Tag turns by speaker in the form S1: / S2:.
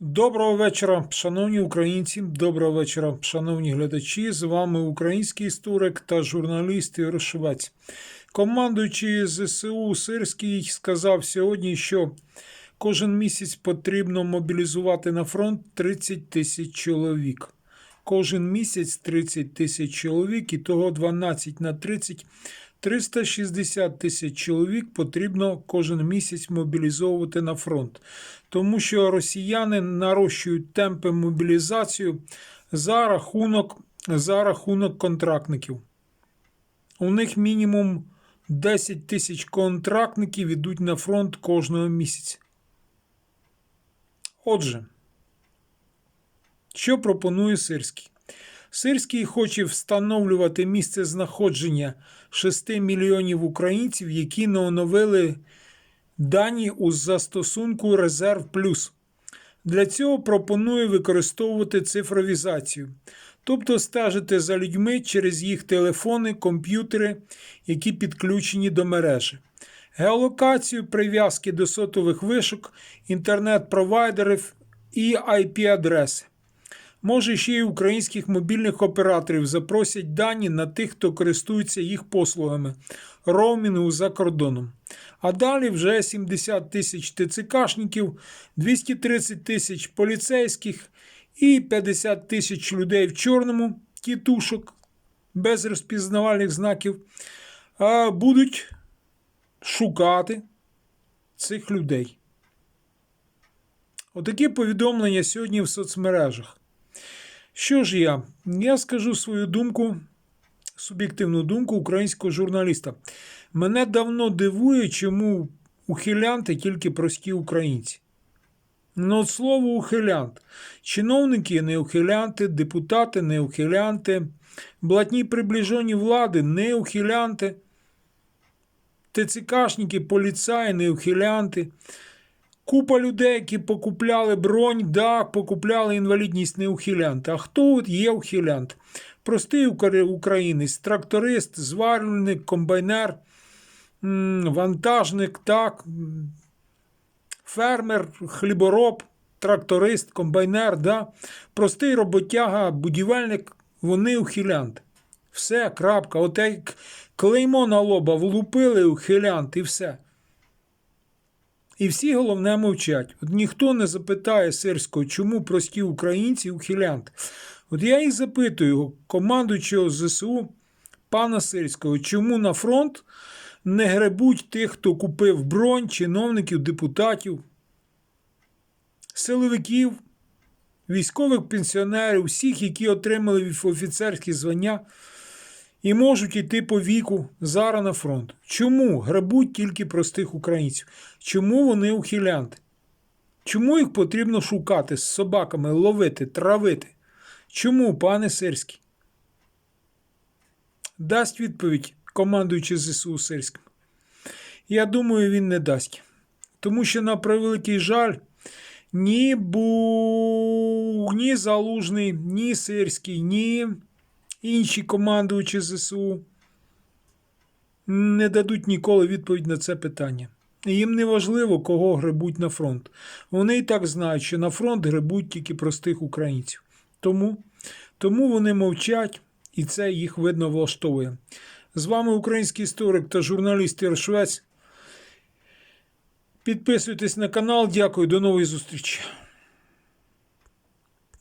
S1: Доброго вечора, шановні українці. Доброго вечора, шановні глядачі. З вами український історик та журналіст Ігор Швець. Командуючий ЗСУ Сирський сказав сьогодні, що кожен місяць потрібно мобілізувати на фронт 30 тисяч чоловік. Кожен місяць 30 тисяч чоловік, і того 12 на 30 360 тисяч чоловік потрібно кожен місяць мобілізовувати на фронт, тому що росіяни нарощують темпи мобілізації за рахунок, за рахунок контрактників. У них мінімум 10 тисяч контрактників ідуть на фронт кожного місяця. Отже, що пропонує Сирський? Сирський хоче встановлювати місце знаходження 6 мільйонів українців, які не оновили дані у застосунку Резерв Плюс. Для цього пропонує використовувати цифровізацію, тобто стежити за людьми через їх телефони, комп'ютери, які підключені до мережі. Геолокацію, прив'язки до сотових вишок, інтернет-провайдерів і IP-адреси. Може, ще й українських мобільних операторів запросять дані на тих, хто користується їх послугами роумінгу за кордоном. А далі вже 70 тисяч ТЦКшників, 230 тисяч поліцейських і 50 тисяч людей в чорному тітушок без розпізнавальних знаків будуть шукати цих людей. Отакі повідомлення сьогодні в соцмережах. Що ж я? Я скажу свою думку, суб'єктивну думку українського журналіста. Мене давно дивує, чому ухилянти тільки прості українці. Ну, от слово ухилянт. Чиновники не ухилянти, депутати не ухилянти, блатні приближені влади не ухилянти, ТЦКшники, поліцаї не ухилянти. Купа людей, які покупляли бронь, да, покупляли інвалідність не ухилянт. А хто от є ухилянт? Простий українець, тракторист, зварювальник, комбайнер, вантажник, так, фермер, хлібороб, тракторист, комбайнер, да. простий роботяга, будівельник, вони ухилянт. Все, крапка. От як клеймо на лоба влупили ухилянт і все. І всі головне мовчать. От ніхто не запитає сирського, чому прості українці ухилянти. От я їх запитую, командуючого ЗСУ пана Сирського, чому на фронт не гребуть тих, хто купив бронь, чиновників, депутатів, силовиків, військових пенсіонерів, всіх, які отримали офіцерські звання і можуть йти по віку зараз на фронт. Чому грабуть тільки простих українців? Чому вони ухилянти? Чому їх потрібно шукати з собаками, ловити, травити? Чому, пане Сирський? Дасть відповідь командуючий ЗСУ Сирським. Я думаю, він не дасть. Тому що, на превеликий жаль, ні Бу... ні Залужний, ні Сирський, ні інші командуючі ЗСУ не дадуть ніколи відповідь на це питання. Їм не важливо, кого гребуть на фронт. Вони і так знають, що на фронт гребуть тільки простих українців. Тому, тому вони мовчать, і це їх видно влаштовує. З вами український історик та журналіст Ір Швець. Підписуйтесь на канал. Дякую, до нової зустрічі.